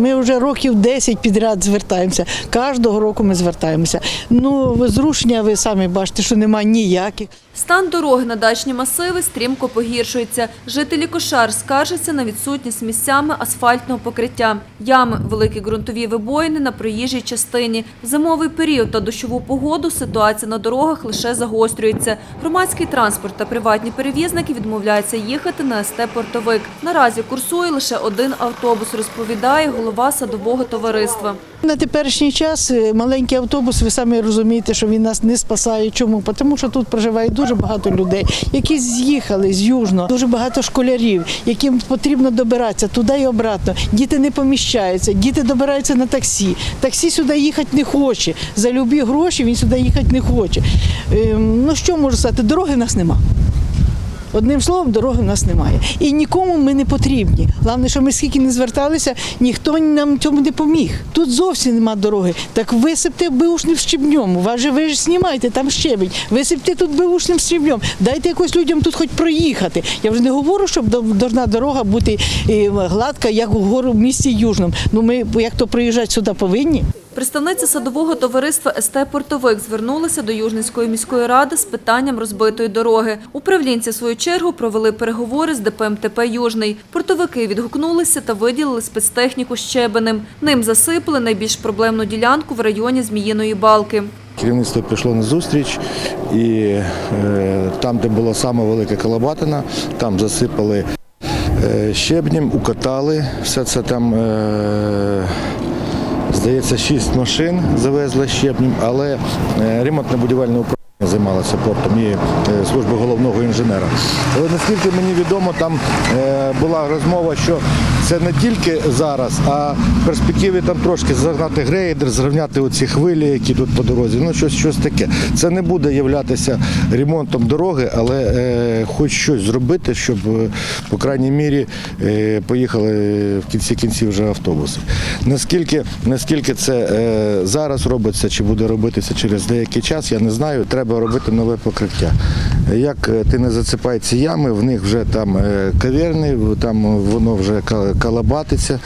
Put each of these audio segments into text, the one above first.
Ми вже років 10 підряд звертаємося. Кожного року ми звертаємося. Ну, зрушення ви самі бачите, що немає ніяких. Стан дороги на дачні масиви стрімко погіршується. Жителі Кошар скаржаться на відсутність місцями асфальтного покриття. Ями, великі ґрунтові вибоїни на проїжджій частині. В зимовий період та дощову погоду ситуація на дорогах лише загострюється. Громадський транспорт та приватні перевізники відмовляються їхати на СТ «Портовик». Наразі курсує лише один автобус, розповідає голова садового товариства. На теперішній час е, маленький автобус, ви самі розумієте, що він нас не спасає. Чому? Тому що тут проживає дуже багато людей, які з'їхали з Южного, дуже багато школярів, яким потрібно добиратися туди і обратно. Діти не поміщаються, діти добираються на таксі. Таксі сюди їхати не хоче. За любі гроші він сюди їхати не хоче. Ем, Ну що можу сказати? Дороги в нас нема. Одним словом, дороги в нас немає. І нікому ми не потрібні. Головне, що ми скільки не зверталися, ніхто нам цьому не поміг. Тут зовсім нема дороги. Так висипте беушним щебнем. Вас ви ж знімаєте там щебень. Висипте тут беушним щебнем. Дайте якось людям тут хоч проїхати. Я вже не говорю, щоб должна дорога бути е, гладка, як у гору в місті Южному. Ну ми як то приїжджати сюди повинні. Представниця садового товариства СТ «Портовик» звернулася до Южницької міської ради з питанням розбитої дороги. Управлінці, в свою чергу, провели переговори з ДПМТП «Южний». Портовики відгукнулися та виділили спецтехніку щебенем. Ним засипали найбільш проблемну ділянку в районі Зміїної балки. Керівництво пішло на зустріч, і е, там, де була сама велика колобатина, там засипали е, щебнем, укатали. Все це там, е, здається, шість машин завезли щебнем, але е, ремонтно-будівельне управління займалося портом і е, служба головного інженера. Але наскільки мені відомо, там е, була розмова, що це не тільки зараз, а в перспективі там трошки загнати грейдер, зрівняти оці хвилі, які тут по дорозі. Ну щось, щось таке. Це не буде являтися ремонтом дороги, але е, хоч щось зробити, щоб, е, по крайній мірі, е, поїхали в кінці кінців вже автобуси. Наскільки, наскільки це е, зараз робиться, чи буде робитися через деякий час, я не знаю. Треба робити нове покриття. Як е, ти не засипай ці ями, в них вже там е, каверни, там воно вже калабатиться.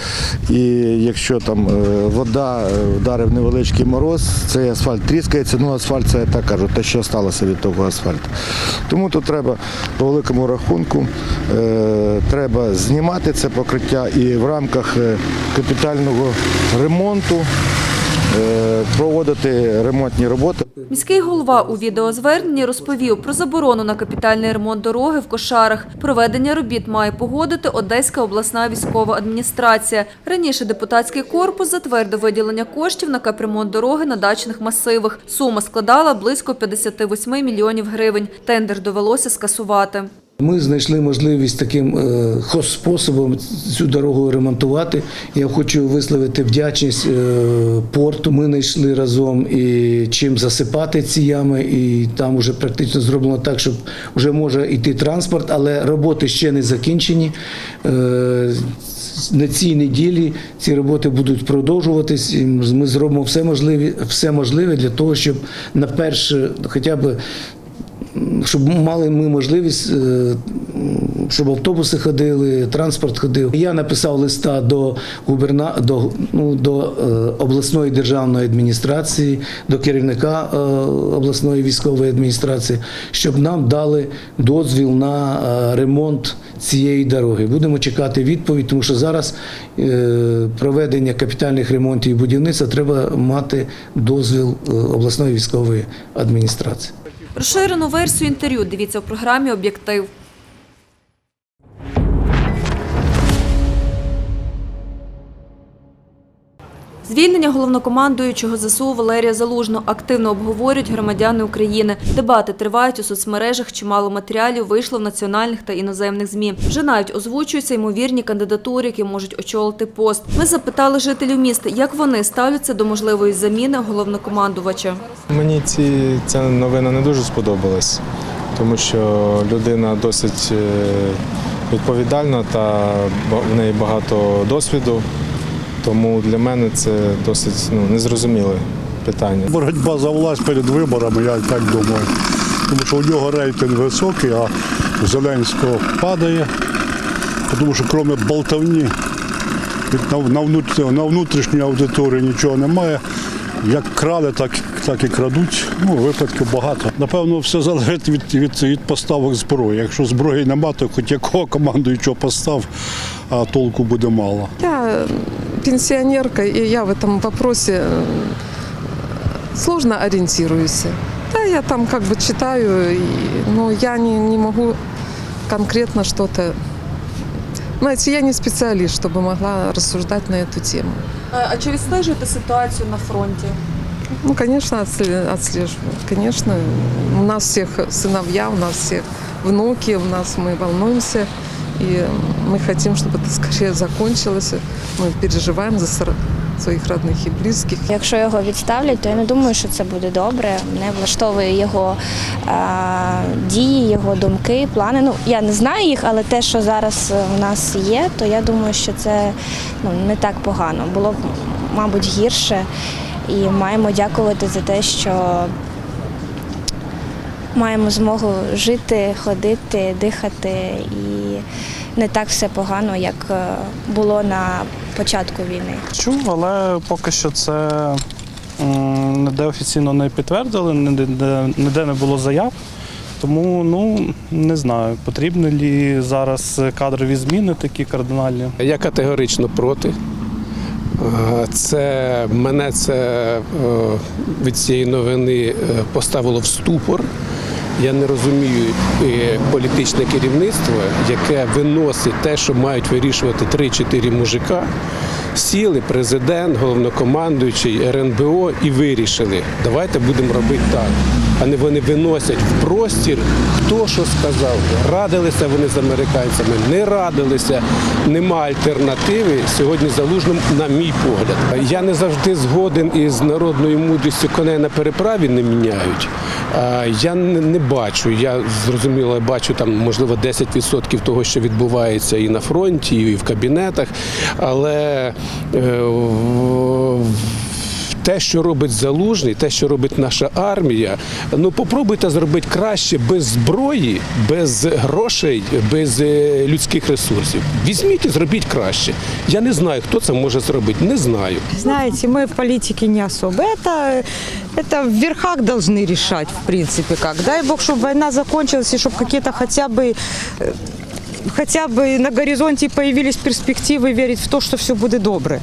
І якщо там е, вода вдарив невеличкий мороз, цей асфальт тріскається. Ну, асфальт це я так кажу, те, що залишилося від того асфальту. Тому тут треба по великому рахунку треба знімати це покриття і в рамках капітального ремонту проводити ремонтні роботи. Міський голова у відеозверненні розповів про заборону на капітальний ремонт дороги в Кошарах. Проведення робіт має погодити Одеська обласна військова адміністрація. Раніше депутатський корпус затвердив виділення коштів на капремонт дороги на дачних масивах. Сума складала близько 58 мільйонів гривень. Тендер довелося скасувати. Ми знайшли можливість таким е, способом цю дорогу ремонтувати. Я хочу висловити вдячність е, порту. Ми знайшли разом і чим засипати ці ями, і там вже практично зроблено так, щоб вже може йти транспорт, але роботи ще не закінчені. Е, на цій неділі ці роботи будуть продовжуватись. і Ми зробимо все можливе, все можливе для того, щоб на перше, хоча б щоб мали ми можливість, е, щоб автобуси ходили, транспорт ходив. Я написав листа до губерна... до, ну, до е, обласної державної адміністрації, до керівника е, обласної військової адміністрації, щоб нам дали дозвіл на ремонт цієї дороги. Будемо чекати відповідь, тому що зараз проведення капітальних ремонтів і будівництва треба мати дозвіл обласної військової адміністрації. Розширену версію інтерв'ю дивіться в програмі «Об'єктив». Звільнення головнокомандуючого ЗСУ Валерія Залужного активно обговорюють громадяни України. Дебати тривають у соцмережах. Чимало матеріалів вийшло в національних та іноземних змі. Вже навіть озвучуються ймовірні кандидатури, які можуть очолити пост. Ми запитали жителів міста, як вони ставляться до можливої заміни головнокомандувача. Мені ці, ця новина не дуже сподобалась, тому що людина досить е, відповідальна та в неї багато досвіду. Тому для мене це досить ну, незрозуміле питання. Боротьба за власть перед виборами, я так думаю. Тому що у нього рейтинг високий, а у Зеленського падає. Тому що крім болтовні на, на, внут- внутрішній аудиторії нічого немає. Як крали, так, так і крадуть. Ну, випадків багато. Напевно, все залежить від, від, від поставок зброї. Якщо зброї немає, то хоч якого командуючого постав, а толку буде мало Я пенсионерка, и я в этом вопросе э, сложно ориентируюсь. Да, я там как бы читаю, и- но я не, не могу конкретно что-то... Знаете, я не специалист, чтобы могла рассуждать на эту тему. А чи відстежуєте ситуацію на фронті? Ну, конечно, отсле- отслеживаю. Конечно, у нас всех сыновья, у нас всех внуки, у нас мы волнуемся. И мы хотим, чтобы это скорее закончилось. Мы переживаем за сор- своих родных и близких. Якщо його відставлять, то я не думаю, що це буде добре. Мене влаштовує його е, дії, його думки, плани. Ну я не знаю їх, але те, що зараз у нас є, то я думаю, що це ну не так погано. Було б, мабуть, гірше. І маємо дякувати за те, що маємо змогу жити, ходити, дихати, і не так все погано, як е, було на початку війни. Чув, але поки що це ніде офіційно не підтвердили, ніде, ніде не було заяв. Тому ну не знаю, потрібні лі зараз кадрові зміни такі кардинальні. Я категорично проти. Е, Це мене це е, від цієї новини поставило в ступор. Я не розумію е, політичне керівництво, яке виносить те, що мають вирішувати 3-4 мужика. Сіли президент, головнокомандуючий, РНБО і вирішили, давайте будемо робити так. А не вони виносять в простір, хто що сказав. Радилися вони з американцями, не радилися. Нема альтернативи сьогодні залужним, на мій погляд. Я не завжди згоден із народною мудрістю коней на переправі не міняють. Я не, бачу. Я зрозуміло бачу там можливо 10% того, що відбувається і на фронті, і в кабінетах. Але е, те, що робить залужний, те, що робить наша армія, ну попробуйте зробити краще без зброї, без грошей, без е, людських ресурсів. Візьміть і зробіть краще. Я не знаю, хто це може зробити. Не знаю. Знаете, мы в политике не особо. Это, это в верхах должны решать, в принципе, как. Дай бог, чтобы война закончилась, и чтобы какие-то хотя бы э, хотя бы на горизонте появились перспективы верить в то, що все буде добре.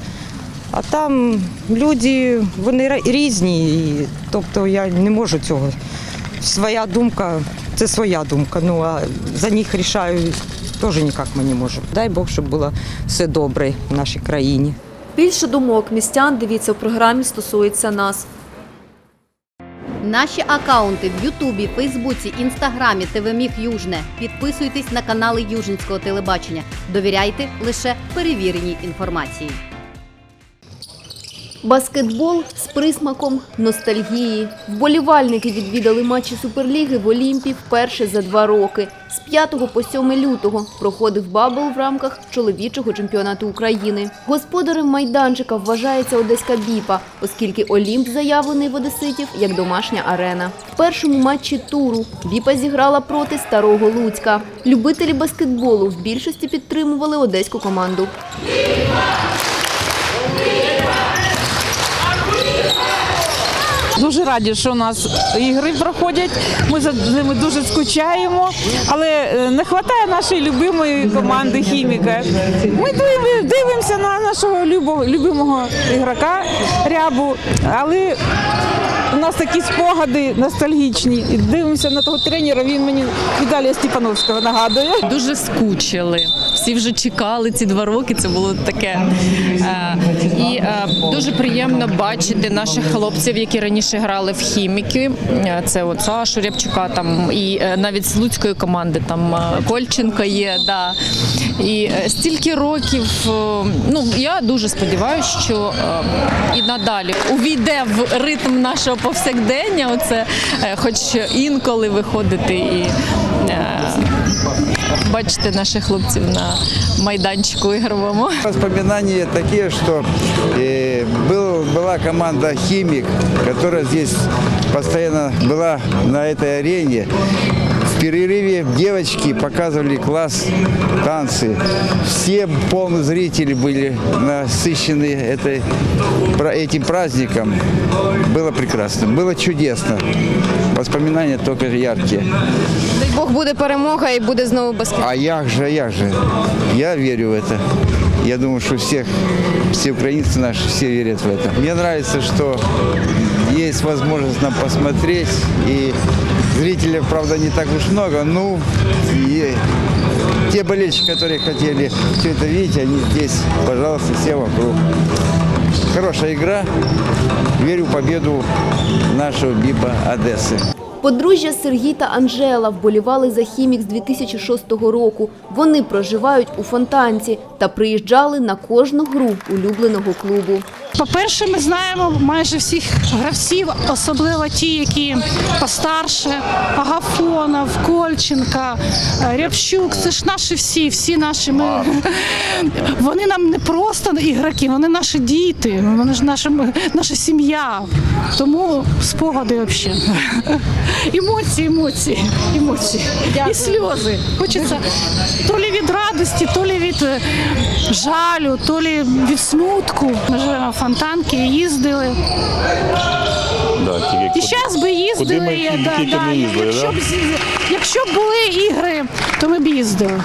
А там люди, вони ра- різні, і, тобто я не можу цього. Своя думка, це своя думка. Ну а за них рішаю теж ніяк ми не можемо. Дай Бог, щоб було все добре в нашій країні. Більше думок містян дивіться в програмі стосується нас. Наші акаунти в Ютубі, Фейсбуці, Інстаграмі, ТВ Міг Южне. Підписуйтесь на канали Южницького телебачення. Довіряйте лише перевіреній інформації. Баскетбол з присмаком ностальгії. Вболівальники відвідали матчі Суперліги в Олімпі вперше за два роки. З 5 по 7 лютого проходив бабл в рамках чоловічого чемпіонату України. Господарем майданчика вважається Одеська Біпа, оскільки Олімп заявлений в Одеситів як домашня арена. В першому матчі туру Біпа зіграла проти старого Луцька. Любителі баскетболу в більшості підтримували одеську команду. Дуже раді, що у нас ігри проходять. Ми за ними дуже скучаємо, але е, не вистачає нашої любимої команди хіміка. Ми дивимося на нашого любимого ігрока рябу, але у нас такі спогади ностальгічні. Дивимося на того тренера. Він мені Віталія Степановського нагадує. Дуже скучили. Всі вже чекали ці два роки. Це було таке. Е, І е, дуже приємно бачити наших хлопців, які раніше грали в хіміки. Е, Це от Сашу Рябчука, там і навіть з луцької команди там Кольченко є. Да. І стільки років. Ну я дуже сподіваюся, що і надалі увійде в ритм нашого повсякдення. Оце хоч інколи виходити і. Бачити наших хлопців на майданчику ігровому. Воспоминания такие, что э, был, была команда «Химик», которая здесь постоянно была на этой арене. В перерыве девочки показывали класс танцы. Все полные зрители были насыщены этой, этим праздником. Было прекрасно, было чудесно. Воспоминания только яркие. Бог буде перемога і буде знову баскетбол. А як же, як же? Я верю в это. Я думаю, что всех, все украинцы наши, все верят в это. Мне нравится, что есть возможность нам посмотреть. И зрителей, правда, не так уж много. Ну, и те болельщики, которые хотели все это видеть, они здесь, пожалуйста, все вокруг. Хорошая игра. Верю в победу нашего БИПа Одессы. Подружжя Сергій та Анжела вболівали за хімік з 2006 року. Вони проживають у Фонтанці та приїжджали на кожну гру улюбленого клубу. По-перше, ми знаємо майже всіх гравців, особливо ті, які постарше, Агафонов, Кольченка, е, Рябчук. Це ж наші всі, всі наші. Ми... Вони нам не просто ігроки, вони наші діти, вони ж наша, наша сім'я. Тому спогади взагалі. Емоції, емоції, емоції. І сльози. Хочеться то лі від радості, то лі від е, жалю, то лі від смутку. Ми живемо в фонтанки, їздили. І зараз би їздили. я- да, да, якщо, б, з- якщо б були ігри, то ми б їздили.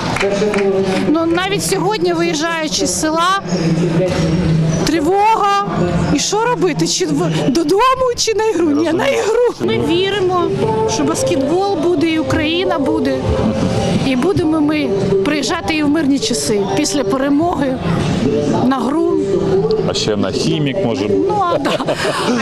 Ну, навіть сьогодні, виїжджаючи з села, тривога. І що робити? Чи в- додому, чи на ігру? Ні, на ігру. Ми віримо, що баскетбол буде, і Україна буде. І будемо ми приїжджати і в мирні часи після перемоги на гру. А ще на хімік може. Ну а, да.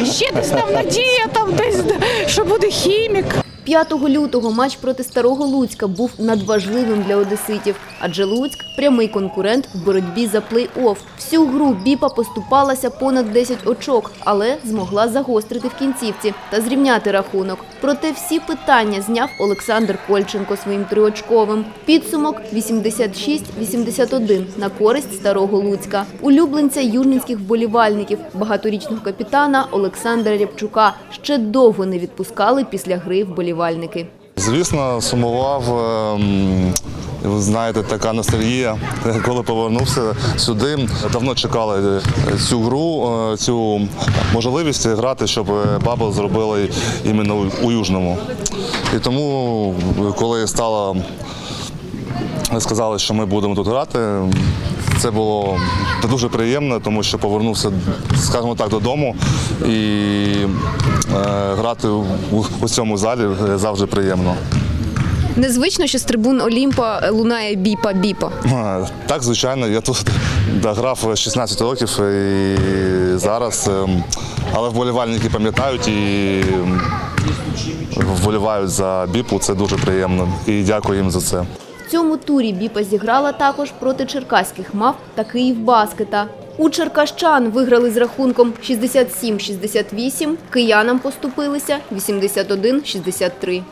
а ще десь там надія, там десь що буде хімік. 5 лютого матч проти Старого Луцька був надважливим для одеситів, адже Луцьк – прямий конкурент в боротьбі за плей-офф. Всю гру Біпа поступалася понад 10 очок, але змогла загострити в кінцівці та зрівняти рахунок. Проте всі питання зняв Олександр Кольченко своїм триочковим. Підсумок 86-81 на користь Старого Луцька. Улюбленця южницьких вболівальників, багаторічного капітана Олександра Рябчука ще довго не відпускали після гри вболівальники. Звісно, сумував. ем, Ви знаєте, така ностальгія, коли повернувся сюди. Давно чекали цю гру, е, цю можливість грати, щоб Бабл зробили іменно у Южному. І тому, коли стало сказали, що ми будемо тут грати. Це було дуже приємно, тому що повернувся, скажімо так, додому і е, грати у, у цьому залі завжди приємно. Незвично, що з трибун Олімпа лунає біпа-біпа. Так, звичайно, я тут грав 16 років і зараз, ем, але вболівальники пам'ятають і ем, вболівають за біпу. Це дуже приємно. І дякую їм за це. Цьому турі Біпа зіграла також проти черкаських мав та Київбаскета. У черкащан виграли з рахунком 67-68, киянам поступилися 81-63.